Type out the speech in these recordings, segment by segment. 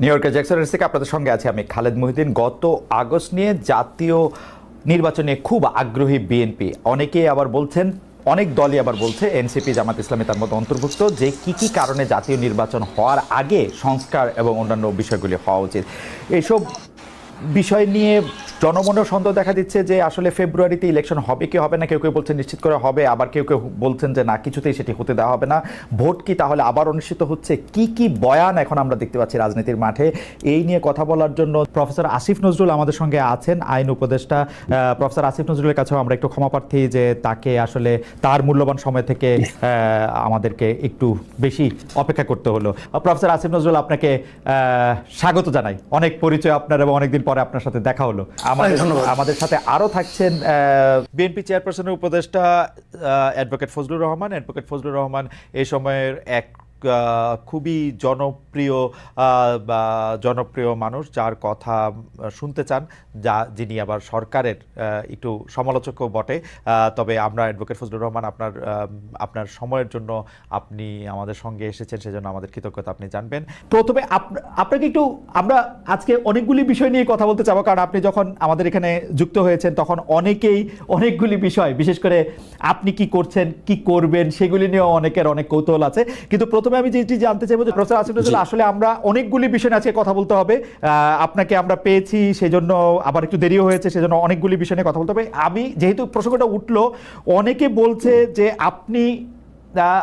New ইয়র্কের জ্যাকসনের থেকে আপনাদের সঙ্গে আছি আমি খালেদ মহিউদ্দিন। গত আগস্ট নিয়ে জাতীয় নির্বাচনে খুব আগ্রহী বিএনপি অনেকেই আবার বলছেন, অনেক দলই আবার বলছে এনসিপি জামাত ইসলামী তার মধ্যে অন্তর্ভুক্ত যে কি কি কারণে জাতীয় নির্বাচন হওয়ার আগে সংস্কার এবং অন্যান্য বিষয়গুলি হওয়া উচিত। এইসব বিষয় নিয়ে জনমনেও সন্দেহ দেখা দিচ্ছে যে আসলে ফেব্রুয়ারিতে ইলেকশন হবে কি হবে না, কেউ কেউ বলছেন নিশ্চিত করে হবে, আবার কেউ কেউ বলছেন যে না, কিছুতেই সেটি হতে দেওয়া হবে না। ভোট কি তাহলে আবার অনুষ্ঠিত হচ্ছে? কি কি বয়ান এখন আমরা দেখতে পাচ্ছি রাজনীতির মাঠে? এই নিয়ে কথা বলার জন্য প্রফেসর আসিফ নজরুল আমাদের সঙ্গে আছেন, আইন উপদেষ্টা। প্রফেসর আসিফ নজরুলের কাছেও আমরা একটু ক্ষমা প্রার্থী যে তাকে আসলে তার মূল্যবান সময় থেকে আমাদেরকে একটু বেশি অপেক্ষা করতে হলো। প্রফেসর আসিফ নজরুল আপনাকে স্বাগত জানাই। অনেক পরিচয় আপনার এবং অনেকদিন পরে আপনার সাথে দেখা হলো। আমাদের আমাদের সাথে আরও থাকছেন বিএনপি চেয়ারপারসনের উপদেষ্টা অ্যাডভোকেট ফজলুর রহমান। অ্যাডভোকেট ফজলুর রহমান এই সময়ের এক খুবই জনপ্রিয় জনপ্রিয় মানুষ যার কথা শুনতে চান, যা যিনি আবার সরকারের একটু সমালোচকও বটে। তবে আমরা অ্যাডভোকেট ফজলুর রহমান আপনার আপনার সময়ের জন্য আপনি আমাদের সঙ্গে এসেছেন, সেজন্য আমাদের কৃতজ্ঞতা আপনি জানবেন। প্রথমে আপ- আপনাকে একটু, আমরা আজকে অনেকগুলি বিষয় নিয়ে কথা বলতে চাবো, কারণ আপনি যখন আমাদের এখানে যুক্ত হয়েছেন, তখন অনেকেই অনেকগুলি বিষয়, বিশেষ করে আপনি কি করছেন, কি করবেন, সেগুলি নিয়েও অনেকের অনেক কৌতূহল আছে। কিন্তু প্রথমে আমি যেটি জানতে চাইব যে প্রফেসর আসিফ নজরুল আসলে আমরা অনেকগুলি বিষয় আজকে কথা বলতে হবে। আহ, আপনাকে আমরা পেয়েছি সেজন্য আবার একটু দেরিও হয়েছে সেজন্য অনেকগুলি বিষয় নিয়ে কথা বলতে হবে। আমি যেহেতু প্রসঙ্গটা উঠল অনেকে বলছে যে আপনি আহ,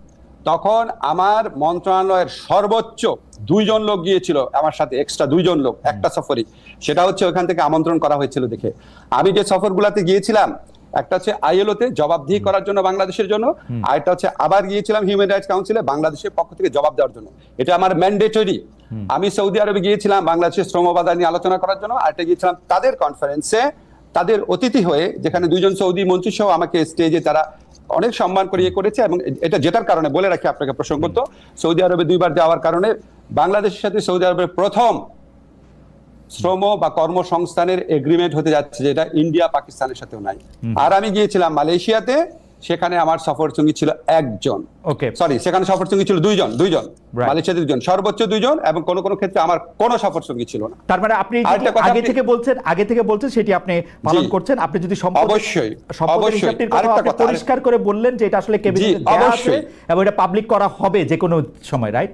তখন আমার মন্ত্রণালয়ের সর্বোচ্চ দুইজন লোক গিয়েছিল আমার সাথে এক্সট্রা দুইজন লোক একটা সফরই। সেটা হচ্ছে ওখান থেকে আমন্ত্রণ করা হয়েছিল দেখে। আমি যে সফরগুলাতে গিয়েছিলাম একটা হচ্ছে আইএলওতে জবাবদিহি করার জন্য বাংলাদেশের জন্য আর একটা হচ্ছে আবার গিয়েছিলাম হিউম্যান রাইটস কাউন্সিলে বাংলাদেশের পক্ষ থেকে জবাব দেওয়ার জন্য। এটা আমার ম্যান্ডেটরি আমি সৌদি আরবে গিয়েছিলাম বাংলাদেশের শ্রম বাজার নিয়ে আলোচনা করার জন্য আর একটা গিয়েছিলাম তাদের কনফারেন্সে তাদের অতিথি হয়ে যেখানে দুইজন সৌদি মন্ত্রী সহ আমাকে স্টেজে তারা অনেক সম্মান করে ইয়ে করেছে এবং এটা যেটার কারণে বলে রাখি আপনাকে প্রসঙ্গত সৌদি আরবে দুইবার যাওয়ার কারণে বাংলাদেশের সাথে সৌদি আরবের প্রথম শ্রম বা কর্মসংস্থানের এগ্রিমেন্ট হতে যাচ্ছে যেটা ইন্ডিয়া পাকিস্তানের সাথেও নাই। আর আমি গিয়েছিলাম মালয়েশিয়াতে সেখানে আমার সফর সঙ্গী ছিল একজন। ওকে সরি সেখানে সফর সঙ্গী ছিল দুইজন দুইজন. মালয়েশিয়াতে দুজন সর্বোচ্চ দুইজন এবং কোন কোন ক্ষেত্রে আমার কোনো সফর সঙ্গী ছিল না। তার মানে আপনি আগে থেকে বলছেন আগে থেকে বলছেন সেটি আপনি পালন করছেন। আপনি যদি অবশ্যই, অবশ্যই। আরেকটা কথা, পরিষ্কার করে বললেন যে এটা আসলে কেবিনেটে দেয়া আছে। এবং এটা পাবলিক করা হবে যে কোনো সময় রাইট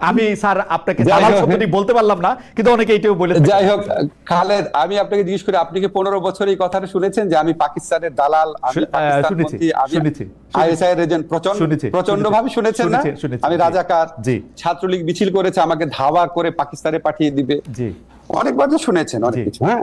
আমি স্যার আপনাকে শব্দটি বলতে পারলাম না কিন্তু অনেকে এটাও বলে যাই হোক খালেদ আমি আপনাকে জিজ্ঞেস করি আপনি কি পনেরো বছর এই কথাটা শুনেছেন যে আমি পাকিস্তানের দালাল আমি শুনেছি, শুনেছি, আইএসআই এর এজেন্ট প্রচণ্ড প্রচণ্ড ভাবে শুনেছেন না? আমি। রাজাকার জি। ছাত্রলীগ মিছিল করেছে আমাকে ধাওয়া করে পাকিস্তানে পাঠিয়ে দিবে। জি। অনেকবার তো শুনেছেন অনেক কিছু হ্যাঁ?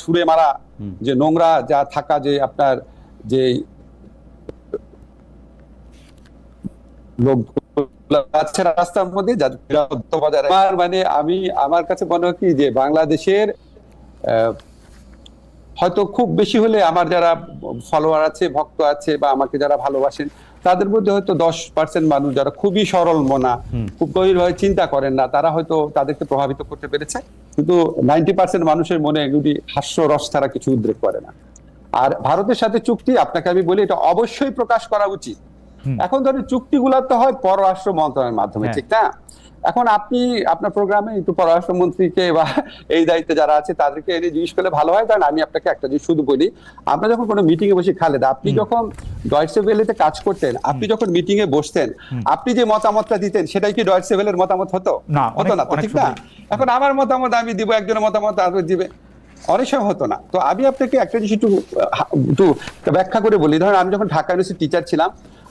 ছুঁড়ে মারা যে নোংরা যা থাকা যে আপনার যে লোক আছে রাস্তার মধ্যে। আমার মানে আমি আমার কাছে মনে হয় কি যে বাংলাদেশের হয়তো খুব বেশি হলে আমার যারা ফলোয়ার আছে ভক্ত আছে বা আমাকে যারা ভালোবাসেন তাদের মধ্যে হয়তো দশ পার্সেন্ট মানুষ যারা খুবই সরল মনা খুব গভীরভাবে চিন্তা করেন না তারা হয়তো তাদেরকে প্রভাবিত করতে পেরেছে। কিন্তু নাইনটি পার্সেন্ট মানুষের মনে এগুলি হাস্য রস ছাড়া কিছু উদ্রেক করে না। আর ভারতের সাথে চুক্তি আপনাকে আমি বলি এটা অবশ্যই প্রকাশ করা উচিত। এখন ধরেন চুক্তিগুলো তো হয় পররাষ্ট্র মন্ত্রণালয়ের মাধ্যমে হ্যাঁ। ঠিক না? এখন আপনি আপনার প্রোগ্রামে একটু পররাষ্ট্রমন্ত্রীকে বা এই দায়িত্বে যারা আছে তাদেরকে এনে জিজ্ঞেস করলে ভালো হয়। কারণ আমি আপনাকে একটা জিনিস শুধু বলি আমরা যখন কোনো মিটিং এ বসে খালেদ আপনি যখন ডয়েটসে ভেলেতে কাজ করতেন আপনি যখন মিটিং এ বসতেন আপনি যে মতামতটা দিতেন সেটাই কি ডয়েটসে ভেলের মতামত হতো? না, হতো না ঠিক না? এখন আমার মতামত আমি দিব একজনের মতামত আর দিবে। অনেক সময় হতো না। তো আমি আপনাকে একটা জিনিস একটু একটু ব্যাখ্যা করে বলি। ধরেন আমি যখন ঢাকা ইউনিভার্সিটি টিচার ছিলাম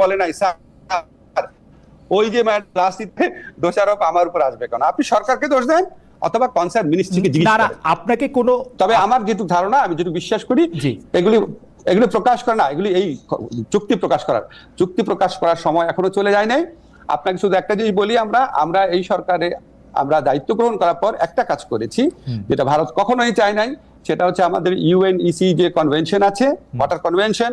বলে নাই স্যার। ওই যে রাজনীতিতে দোষারোপ আমার উপর আসবে কেন? আপনি সরকারকে দোষ দেন অথবা কনসার্ন মিনিস্ট্রিকে জিজ্ঞেস করেন। আপনাকে কোনো তবে আমার যেটুকু ধারণা আমি যেটুকু বিশ্বাস করি এগুলি এগুলি প্রকাশ করে না এগুলি এই চুক্তি প্রকাশ করার। চুক্তি প্রকাশ করার সময় এখনও চলে যায় নাই। আপনাকে শুধু একটা জিনিস বলি আমরা আমরা এই সরকারে আমরা দায়িত্ব গ্রহণ করার পর একটা কাজ করেছি যেটা ভারত কখনোই চায় নাই সেটা হচ্ছে আমাদের ইউএনইসি যে কনভেনশন আছে ওয়াটার কনভেনশন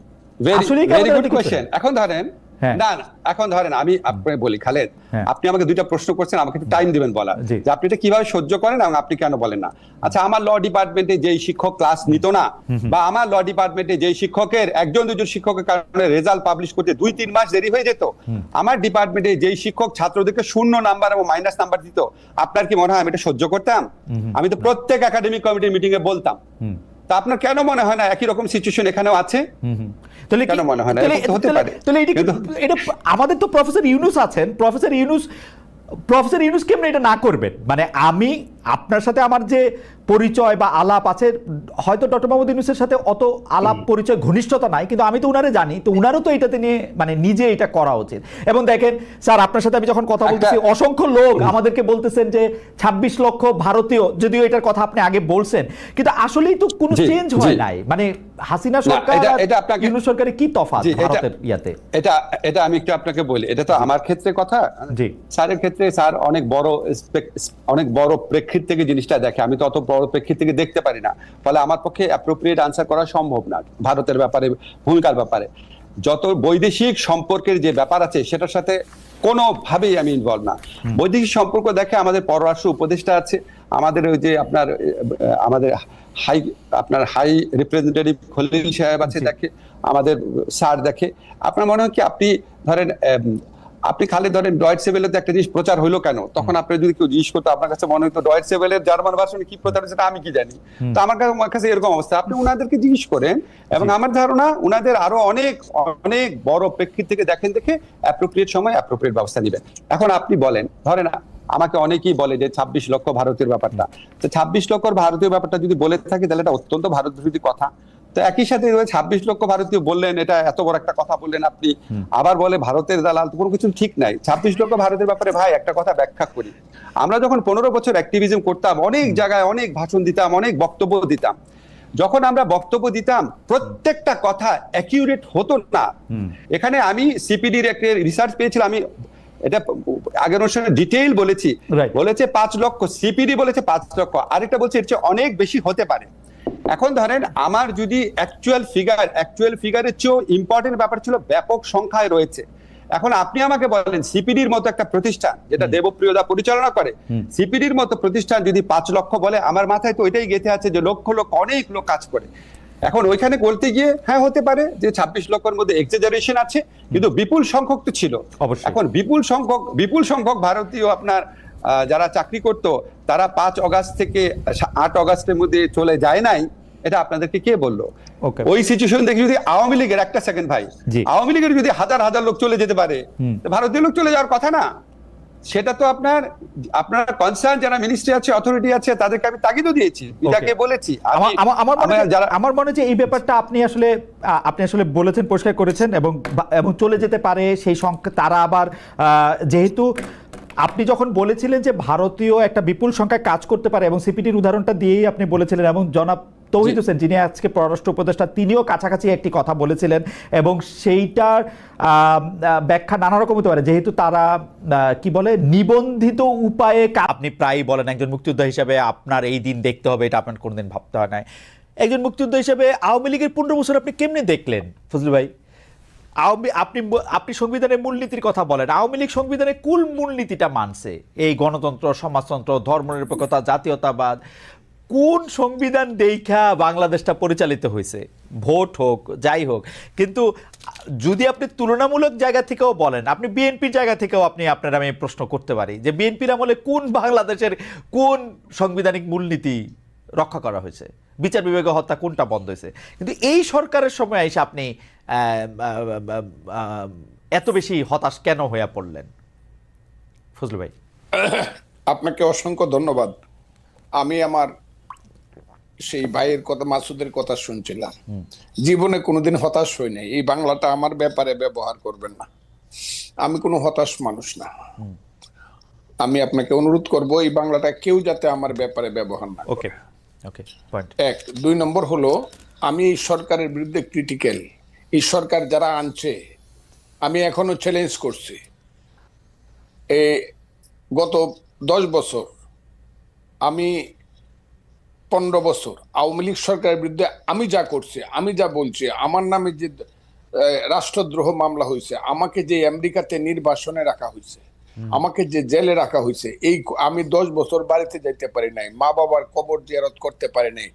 ভেরি আসলেই কি ভেরি আমাদের গুড হাতে এখন ধরেন। না না এখন ধরেন আমি আপনাকে বলি খালেদ। আপনি আমাকে দুইটা প্রশ্ন করছেন আমাকে একটু টাইম দিবেন বলা যে আপনি এটা কীভাবে সহ্য করেন এবং আপনি কেন বলেন না? আচ্ছা আমার ল ডিপার্টমেন্টে যেই শিক্ষক ক্লাস নিত না বা আমার ল ডিপার্টমেন্টে যেই শিক্ষকের একজন দুজন শিক্ষকের কারণে রেজাল্ট পাবলিশ করতে দুই তিন মাস দেরি হয়ে যেত আমার ডিপার্টমেন্টে যেই শিক্ষক ছাত্রদেরকে শূন্য নাম্বার এবং মাইনাস নাম্বার দিত আপনার কি মনে হয় আমি এটা সহ্য করতাম? আমি তো প্রত্যেক একাডেমিক কমিটির মিটিং এ বলতাম। তা আপনার কেন মনে হয় না একই রকম সিচুয়েশন এখানেও আছে। তাহলে কেন মনে হয় না? হতে পারে। তাহলে এটা আমাদের তো প্রফেসর ইউনুস আছেন প্রফেসর ইউনুস প্রফেসর ইউনুস কেমন এটা না করবেন মানে আমি আপনার সাথে আমার যে পরিচয় বা আলাপ আছে হয়তো ডক্টর মোহাম্মদ ইউনুসের সাথে অত আলাপ পরিচয় ঘনিষ্ঠতা নাই কিন্তু আমি তো উনারে জানি তো উনারও তো এটাতে নিয়ে মানে নিজে এটা করা উচিত। এবং দেখেন স্যার আপনার সাথে আমি যখন কথা বলতেছি অসংখ্য লোক আমাদেরকে বলতেছেন যে ২৬ লক্ষ ভারতীয় যদিও এটার কথা আপনি আগে বলছেন কিন্তু আসলেই তো কোনো চেঞ্জ হয় নাই। মানে হাসিনা সরকার এটা- আপনাকে- ইউনূস সরকারের কি তফাৎ ভারতের ইয়াতে? এটা এটা আমি একটু আপনাকে বলি এটা তো আমার ক্ষেত্রে কথা। জি। স্যারের ক্ষেত্রে স্যার অনেক বড় অনেক বড় প্রেক্ষিত থেকে জিনিসটা দেখে। আমি তো অত বড় প্রেক্ষিত থেকে দেখতে পারি না। ফলে আমার পক্ষে অ্যাপ্রোপ্রিয়েট আনসার করা সম্ভব না ভারতের ব্যাপারে ভূমিকার ব্যাপারে। যত বৈদেশিক সম্পর্কের যে ব্যাপার আছে সেটার সাথে কোনোভাবেই আমি ইনভলভ না। বৈদেশিক সম্পর্ক দেখে আমাদের পররাষ্ট্র উপদেষ্টা আছে। আমাদের ওই যে আপনার আমাদের হাই আপনার হাই রিপ্রেজেন্টেটিভ খলিল সাহেব আছে দেখে আমাদের স্যার দেখে। আপনার মনে হয় কি আপনি ধরেন আপনি খালি ধরেন ডয়েট সেভেলের একটা জিনিস প্রচার হলো কেন? তখন আপনি যদি কেউ জিজ্ঞেস করতো আপনার কাছে মনে হতো ডয়েট সেভেলের জার্মান ভার্সনে কি প্রচার সেটা আমি কি জানি? তো আমার কাছে আমার কাছে এরকম অবস্থা। আপনি উনাদেরকে জিজ্ঞেস করেন এবং আমার ধারণা উনাদের আরও অনেক অনেক বড় প্রেক্ষিত থেকে দেখেন দেখে অ্যাপ্রোপ্রিয়েট সময় অ্যাপ্রোপ্রিয়েট ব্যবস্থা নেবেন। এখন আপনি বলেন ধরেন আমাকে অনেকেই বলে যে ছাব্বিশ লক্ষ ভারতীয় ব্যাপারটা। তো ছাব্বিশ লক্ষ ভারতীয় ব্যাপারটা যদি বলে থাকে তাহলে এটা অত্যন্ত ভারত বিরোধী কথা। তো একই সাথে ছাব্বিশ লক্ষ ভারতীয় বললেন এটা এত বড় একটা কথা বললেন আপনি। আবার বলে ভারতের দালাল তো কোনো কিছু ঠিক নাই। ছাব্বিশ লক্ষ ভারতের ব্যাপারে ভাই একটা কথা ব্যাখ্যা করি। আমরা যখন পনেরো বছর অ্যাক্টিভিজম করতাম অনেক জায়গায় অনেক ভাষণ দিতাম অনেক বক্তব্য দিতাম। যখন আমরা বক্তব্য দিতাম প্রত্যেকটা কথা অ্যাকিউরেট হতো না। এখানে আমি সিপিডির একটা রিসার্চ পেয়েছিলাম আমি এটা আগের অনুষ্ঠানে ডিটেইল বলেছি। বলেছে পাঁচ লক্ষ সিপিডি বলেছে পাঁচ লক্ষ। আরেকটা বলছে এর চেয়ে অনেক বেশি হতে পারে। এখন ধরেন আমার যদি অ্যাকচুয়াল ফিগার অ্যাকচুয়াল ফিগারের চেয়েও ইম্পর্টেন্ট ব্যাপার ছিল ব্যাপক সংখ্যায় রয়েছে। এখন আপনি আমাকে বলেন সিপিডির মতো একটা প্রতিষ্ঠান যেটা দেবপ্রিয়দা পরিচালনা করে সিপিডির মতো প্রতিষ্ঠান যদি পাঁচ লক্ষ বলে আমার মাথায় তো ওইটাই গেঁথে আছে যে লক্ষ লোক অনেক লোক কাজ করে। এখন ওইখানে বলতে গিয়ে হ্যাঁ হতে পারে যে ছাব্বিশ লক্ষের মধ্যে এক্সেজারেশন আছে কিন্তু বিপুল সংখ্যক তো ছিল। অবশ্যই। এখন বিপুল সংখ্যক বিপুল সংখ্যক ভারতীয় আপনার আহ, যারা চাকরি করত তারা পাঁচ অগাস্ট থেকে আট অগাস্টের মধ্যে চলে যায় নাই এটা আপনাদেরকে কে বলল? ওই সিচুয়েশন দেখে যদি আওয়ামী লীগের একটা সেকেন্ড ভাই আওয়ামী লীগের যদি হাজার হাজার লোক চলে যেতে পারে ভারতীয় লোক চলে যাওয়ার কথা না। সেটা তো আপনার আপনার কনসার্ন যারা মিনিস্ট্রি আছে অথরিটি আছে তাদেরকে আমি তাগিদও দিয়েছি বিদাকে বলেছি। আমার মনে যারা আমার মনে হয় যে এই ব্যাপারটা আপনি আসলে আপনি আসলে বলেছেন পরিষ্কার করেছেন এবং এবং চলে যেতে পারে সেই সংখ্যা তারা আবার যেহেতু আপনি যখন বলেছিলেন যে ভারতীয় একটা বিপুল সংখ্যায় কাজ করতে পারে এবং সিপিটির উদাহরণটা দিয়েই আপনি বলেছিলেন এবং জনাব তৌহিদ হোসেন যিনি আজকে পররাষ্ট্র উপদেষ্টা তিনিও কাছাকাছি একটি কথা বলেছিলেন এবং সেইটার ব্যাখ্যা নানা রকম হতে পারে। যেহেতু তারা কি বলে নিবন্ধিত উপায়ে আপনি প্রায়ই বলেন একজন মুক্তিযোদ্ধা হিসেবে আপনার এই দিন দেখতে হবে এটা আপনার কোনোদিন ভাবতে হয় নাই। একজন মুক্তিযোদ্ধা হিসেবে আওয়ামী লীগের পনেরো বছর আপনি কেমনে দেখলেন ফজলু ভাই? আওয়ামী আপনি আপনি সংবিধানের মূলনীতির কথা বলেন, আওয়ামী লীগ সংবিধানের কুল মূলনীতিটা মানছে। এই গণতন্ত্র, সমাজতন্ত্র, ধর্মনিরপেক্ষতা, জাতীয়তাবাদ, কোন সংবিধান দেখা বাংলাদেশটা পরিচালিত হয়েছে? ভোট হোক, যাই হোক। কিন্তু যদি আপনি তুলনামূলক জায়গা থেকেও বলেন, আপনি বিএনপির জায়গা থেকেও আপনি, আপনার আমি প্রশ্ন করতে পারি যে বিএনপির আমলে কোন বাংলাদেশের কোন সাংবিধানিক মূলনীতি রক্ষা করা হয়েছে। বিচার বিভাগে হত্যা কোনটা বন্ধ হয়েছে? কিন্তু এই সরকারের সময় এসে আপনি এত বেশি হতাশ কেন হয়ে পড়লেন? ফজলু ভাই। আপনাকে অসংখ্য ধন্যবাদ। আমি আমার সেই ভাইয়ের কথা মাসুদের কথা শুনছিলাম। জীবনে কোনোদিন হতাশ হই নাই। এই বাংলাটা আমার ব্যাপারে ব্যবহার করবেন না। আমি কোনো হতাশ মানুষ না। আমি আপনাকে অনুরোধ করব এই বাংলাটা কেউ যাতে আমার ব্যাপারে ব্যবহার না ওকে। ওকে পয়েন্ট এক, দুই নম্বর হলো, আমি এই সরকারের বিরুদ্ধে ক্রিটিক্যাল এই সরকার যারা আনছে, আমি এখনও চ্যালেঞ্জ করছি। এ, গত দশ বছর আমি পনেরো বছর আওয়ামী লীগ সরকারের বিরুদ্ধে আমি যা করছি, আমি যা বলছি, আমার নামে যে রাষ্ট্রদ্রোহ মামলা হয়েছে, আমাকে যে আমেরিকাতে নির্বাসনে রাখা হয়েছে আমাকে যে জেলে রাখা হয়েছে, এই আমি দশ বছর বাড়িতে যাইতে পারি নাই, মা বাবার কবর জিয়ারত করতে পারি নাই,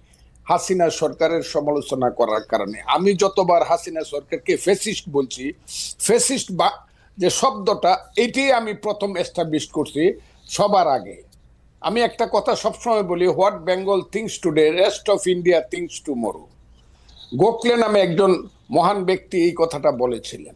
হাসিনা সরকারের সমালোচনা করার কারণে। আমি যতবার হাসিনা সরকারকে ফেসিস্ট বলছি ফেসিস্ট বা যে শব্দটা, এটাই আমি প্রথম এস্টাবলিশ করছি সবার আগে। আমি একটা কথা সবসময় বলি, what Bengal thinks today, rest of India thinks tomorrow. Gokhale নামে একজন মহান ব্যক্তি এই কথাটা বলেছিলেন।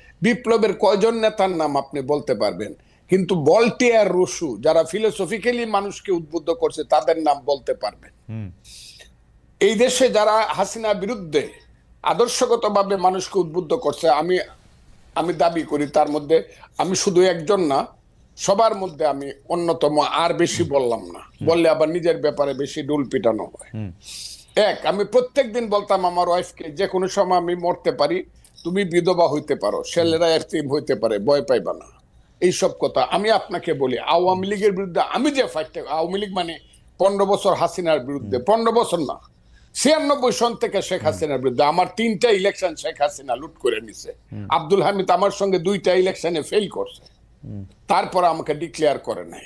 বিপ্লবের কয়জন নেতার নাম আপনি বলতে পারবেন? কিন্তু বলটিয়ার রসু যারা ফিলোসফিক্যালি মানুষকে উদ্বুদ্ধ করছে তাদের নাম বলতে পারবেন। এই দেশে যারা হাসিনা বিরুদ্ধে আদর্শগতভাবে মানুষকে উদ্বুদ্ধ করছে আমি আমি দাবি করি তার মধ্যে আমি শুধু একজন না সবার মধ্যে আমি অন্যতম আর বেশি বললাম না। বললে আবার নিজের ব্যাপারে বেশি ডুল পিটানো হয়। এক আমি প্রত্যেক দিন বলতাম আমার ওয়াইফকে যে কোনো সময় আমি মরতে পারি তুমি বিধবা হইতে পারো ছেলেরা এরতিম হইতে পারে ভয় পাইবা না। এইসব কথা আমি আপনাকে বলি আওয়ামী লীগের বিরুদ্ধে আমি যে ফাইটটা আওয়ামী লীগ মানে পনেরো বছর হাসিনার বিরুদ্ধে পনেরো বছর না ছিয়ানব্বই সন থেকে শেখ হাসিনার বিরুদ্ধে আমার তিনটা ইলেকশন শেখ হাসিনা লুট করে নিছে। আব্দুল হামিদ আমার সঙ্গে দুইটা ইলেকশনে ফেল করছে। তারপর আমাকে ডিক্লেয়ার করে নাই।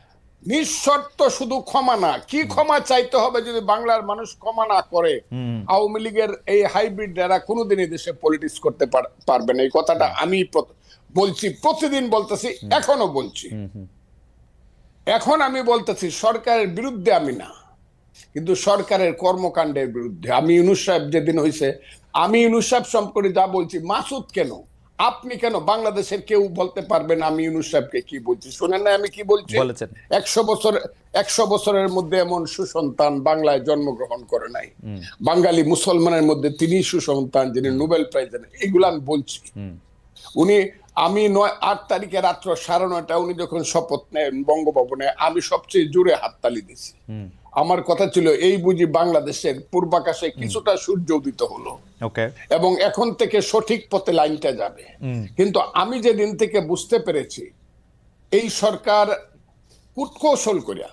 নিঃশর্ত শুধু ক্ষমা না কি ক্ষমা চাইতে হবে যদি বাংলার মানুষ ক্ষমা না করে? আওয়ামী লীগের এই হাইব্রিড যারা কোনোদিন এই দেশে পলিটিক্স করতে পার- পারবে না। এই কথাটা আমি বলছি প্রতিদিন বলতেছি এখনও বলছি। এখন আমি বলতেছি সরকারের বিরুদ্ধে আমি না কিন্তু সরকারের কর্মকাণ্ডের বিরুদ্ধে। আমি ইউনুস সাহেব যেদিন হয়েছে আমি ইউনুস সাহেব সম্পর্কে যা বলছি মাসুদ কেন? আপনি কেন বাংলাদেশের কেউ বলতে পারবেন আমি ইউনুস সাহেবকে কি বলছি? শোনেন না আমি কি বলছি? বলেছেন। একশো বছর একশো বছরের মধ্যে এমন সুসন্তান বাংলায় জন্মগ্রহণ করে নাই। বাঙালি মুসলমানের মধ্যে তিনি সুসন্তান যিনি নোবেল প্রাইজ এগুলো আমি বলছি। উনি আমি নয় আট তারিখে রাত্র সাড়ে নয়টা উনি যখন শপথ নেন বঙ্গভবনে আমি সবচেয়ে জোরে হাততালি দিছি আমার কথা ছিল এই বুঝি বাংলাদেশের পূর্বাকাশে কিছুটা সূর্য উদিত হলো। এবং এখন থেকে সঠিক পথে লাইনটা যাবে। কিন্তু আমি যেদিন থেকে বুঝতে পেরেছি এই সরকার কুটকৌশল করিয়া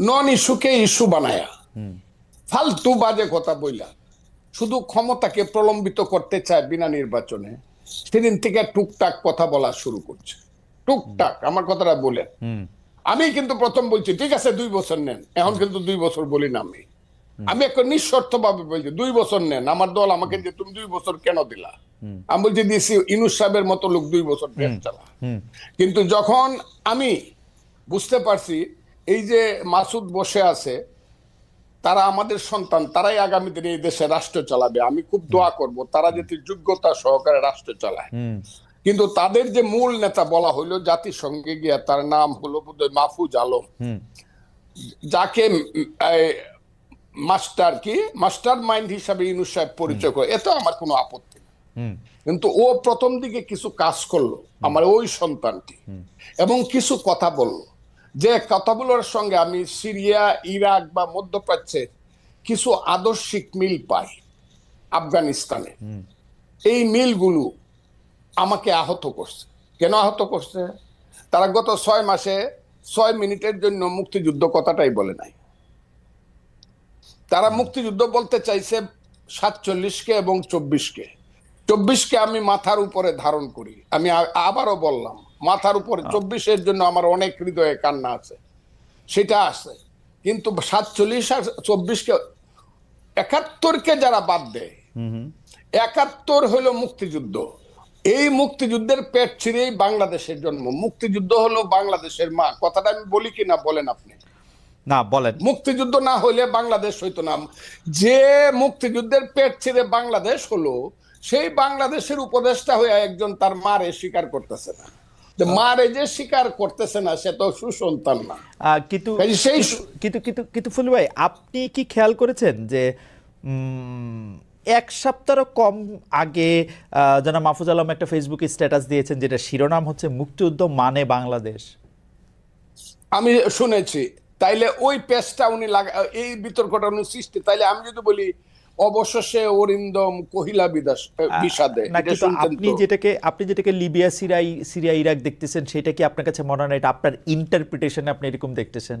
নন ইস্যুকে ইস্যু বানায়া ফালতু বাজে কথা বইলা শুধু ক্ষমতাকে প্রলম্বিত করতে চায় বিনা নির্বাচনে সেদিন থেকে টুকটাক কথা বলা শুরু করছে। টুকটাক আমার কথাটা বলেন। আমি কিন্তু প্রথম বলছি ঠিক আছে দুই বছর নেন। এখন কিন্তু দুই বছর বলি না আমি। আমি একটা নিঃশর্ত ভাবে বলছি দুই বছর নেন। আমার দল আমাকে যে তুমি দুই বছর কেন দিলা? আমি বলছি দিছি ইনুস সাহেবের মতো লোক দুই বছর দেশ চালা। কিন্তু যখন আমি বুঝতে পারছি এই যে মাসুদ বসে আছে তারা আমাদের সন্তান তারাই আগামী দিনে এই দেশে রাষ্ট্র চালাবে। আমি খুব দোয়া করব তারা যাতে যোগ্যতা সহকারে রাষ্ট্র চালায়। কিন্তু তাদের যে মূল নেতা বলা হইল জাতিসংঘে গিয়া তার নাম হলো বোধহয় মাহফুজ আলম। যাকে মাস্টার কি? মাস্টার মাইন্ড হিসাবে ইউনুস সাহেব পরিচয় করে। এতে আমার কোনো আপত্তি নেই। কিন্তু ও প্রথম দিকে কিছু কাজ করল আমার ওই সন্তানটি। এবং কিছু কথা বলল যে কথাগুলোর সঙ্গে আমি সিরিয়া ইরাক বা মধ্যপ্রাচ্যে কিছু আদর্শিক মিল পাই আফগানিস্তানে। এই মিলগুলো আমাকে আহত করছে। কেন আহত করছে? তারা গত ছয় মাসে ছয় মিনিটের জন্য মুক্তিযুদ্ধ কথাটাই বলে নাই। তারা মুক্তিযুদ্ধ বলতে চাইছে সাতচল্লিশকে এবং চব্বিশকে। চব্বিশকে আমি মাথার উপরে ধারণ করি। আমি আবারও বললাম মাথার উপরে চব্বিশের জন্য আমার অনেক হৃদয়ে কান্না আছে। সেটা আছে। কিন্তু সাতচল্লিশ আর চব্বিশকে একাত্তরকে যারা বাদ দেয় একাত্তর হলো মুক্তিযুদ্ধ। এই মুক্তিযুদ্ধের পেট ছিঁড়েই বাংলাদেশের জন্ম। মুক্তিযুদ্ধ হলো বাংলাদেশের মা। কথাটা আমি বলি কি না বলেন আপনি। না বলেন। মুক্তিযুদ্ধ না হইলে বাংলাদেশ হইতো না। যে মুক্তিযুদ্ধের পেট ছিঁড়ে বাংলাদেশ হলো সেই বাংলাদেশের উপদেষ্টা হয়ে একজন তার মারে স্বীকার করতেছে না। যে মারে যে স্বীকার করতেছে না সে তো সুসন্তান না। কিন্তু সেই কিন্তু- কিন্তু কিন্তু ফুলু ভাই আপনি কি খেয়াল করেছেন যে এক সপ্তাহ কম আগে জনাব মাহফুজ আলম একটা ফেসবুকে স্ট্যাটাস দিয়েছেন যেটা শিরোনাম হচ্ছে মুক্তিযুদ্ধ মানে বাংলাদেশ। আমি শুনেছি। তাইলে ওই পেজটা উনি লাগা এই বিতর্কটা উনি সৃষ্টি তাইলে আমি যদি বলি অবশেষে অরিন্দম কহিলা বিদাস বিষাদে। আপনি যেটাকে আপনি যেটাকে লিবিয়া সিরিয়াই সিরিয়া ইরাক দেখতেছেন সেটা কি আপনার কাছে মনে হয় এটা আপনার ইন্টারপ্রিটেশনে আপনি এরকম দেখতেছেন?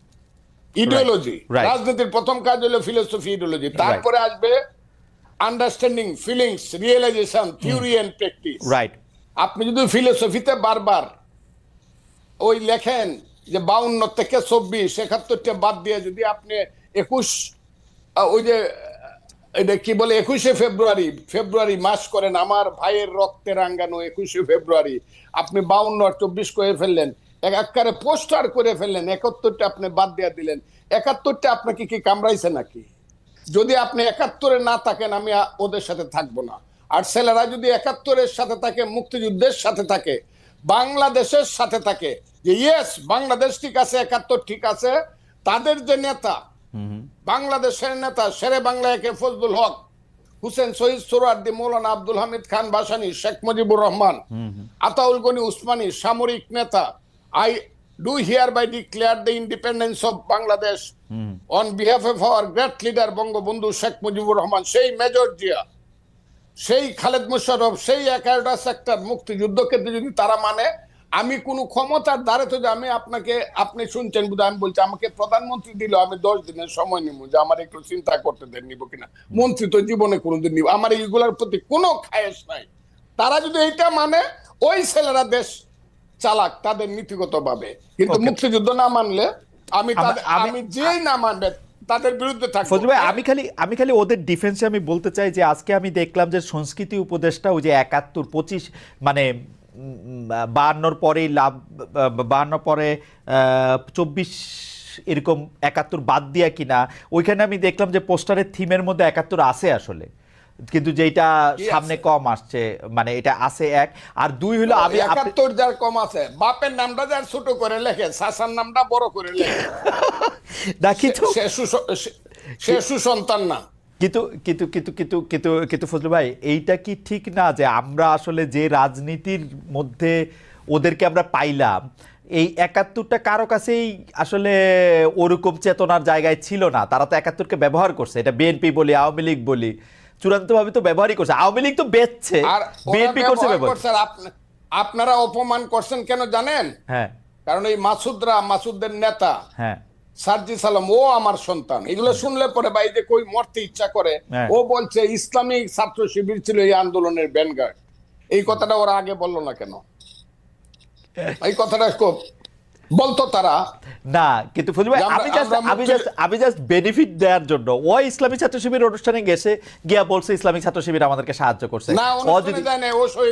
ইডিওলজি রাজনীতির প্রথম কাজ হলো ফিলোসফি ইডিওলজি তারপরে আসবে understanding feelings realization theory and practice right আপনি যদি ফিলোসফিতে বারবার ওই লেখেন যে বাউন্ন থেকে চব্বিশ একাত্তরটা বাদ দিয়ে যদি আপনি একুশ ওই যে এটা কি বলে একুশে ফেব্রুয়ারি ফেব্রুয়ারি মাস করেন আমার ভাইয়ের রক্তে রাঙ্গানো একুশে ফেব্রুয়ারি আপনি বাউন্ন চব্বিশ করে ফেললেন। এক একবারে পোস্টার করে ফেললেন একাত্তরটা আপনি বাদ দিয়ে দিলেন। একাত্তরটা আপনাকে কি কামড়াইছে নাকি? যদি আপনি একাত্তরে না থাকেন আমি ওদের সাথে থাকব না। আর ছেলেরা যদি একাত্তরের সাথে থাকে মুক্তিযুদ্ধের সাথে থাকে বাংলাদেশের সাথে থাকে যে ইয়েস বাংলাদেশ ঠিক আছে একাত্তর ঠিক আছে তাদের যে নেতা বাংলাদেশের নেতা শেরে বাংলা একে ফজলুল হক হুসেন শহীদ সোরার্দি মৌলানা আব্দুল হামিদ খান বাসানি শেখ মুজিবুর রহমান আতাউল গনি উসমানী সামরিক নেতা I do hereby declare the independence of Bangladesh on behalf of our great leader Bangabandhu Sheikh Mujibur Rahman সেই মেজর জিয়া সেই খালেদ মুশারফ সেই এগারোটা সেক্টর মুক্তিযুদ্ধকে যদি তারা মানে আমি কোন ক্ষমতার দ্বারে তো আমি আপনাকে আপনি শুনছেন বুধ আমি বলছি আমাকে প্রধানমন্ত্রী দিল আমি দশ দিনের সময় নিব যে আমার একটু চিন্তা করতে দেন নিব কিনা? মন্ত্রী তো জীবনে কোনোদিন নিব আমার এইগুলোর প্রতি কোনো খায়েশ নাই। তারা যদি এইটা মানে ওই ছেলেরা দেশ চালাক তাদের নীতিগত ভাবে কিন্তু. মুক্তিযুদ্ধ না মানলে আমি আমি- যেই না মানবে তাদের বিরুদ্ধে থাকব। ভাই আমি খালি আমি খালি ওদের ডিফেন্সে আমি বলতে চাই যে আজকে আমি দেখলাম যে সংস্কৃতি উপদেষ্টা ওই যে একাত্তর পঁচিশ মানে বাহান্নর পরেই লাভ বাহান্ন পরে চব্বিশ এরকম একাত্তর বাদ দিয়া কিনা ওইখানে আমি দেখলাম যে পোস্টারের থিমের মধ্যে একাত্তর আছে আসলে। কিন্তু যেটা সামনে কম আসছে মানে এটা আছে এক। আর দুই হলো আমি একাত্তর যার কম আছে বাপের নামটা যার ছোট করে লেখে শাসার নামটা বড় করে লেখে। সুস- সে- সে সুসন্তান না। কিন্তু কিন্তু কিন্তু কিন্তু কিন্তু কিন্তু ফজলু ভাই এইটা কি ঠিক না যে আমরা আসলে যে রাজনীতির মধ্যে ওদেরকে আমরা পাইলাম এই একাত্তরটা কারও কাছেই আসলে ওরকম চেতনার জায়গায় ছিল না। তারা তো একাত্তরকে ব্যবহার করছে। এটা বিএনপি বলি আওয়ামী লীগ বলি। চূড়ান্তভাবে তো ব্যবহারই করছে। আওয়ামী লীগ তো বেচছে। আর বিএনপি করছে ব্যবহার আপনারা অপমান করছেন কেন জানেন? হ্যাঁ। কারণ এই মাসুদরা মাসুদের নেতা হ্যাঁ। সার্জি সালাম ও আমার সন্তান। এগুলো শুনলে পরে ভাই যে কই মরতে ইচ্ছা করে হ্যাঁ। ও বলছে ইসলামিক ছাত্র শিবির ছিল এই আন্দোলনের ব্যানগার্ড এই কথাটা ওরা আগে বলল না কেন? এই কথাটা খুব বলতো তারা? না কিন্তু ফজল ভাই আমি জাস্ট আমি জাস্ট আমি জাস্ট বেনিফিট দেওয়ার জন্য। ও ইসলামী ছাত্র শিবির অনুষ্ঠানে গেছে গিয়া বলছে ইসলামিক ছাত্র শিবির আমাদেরকে সাহায্য করছে। না ও যদি ও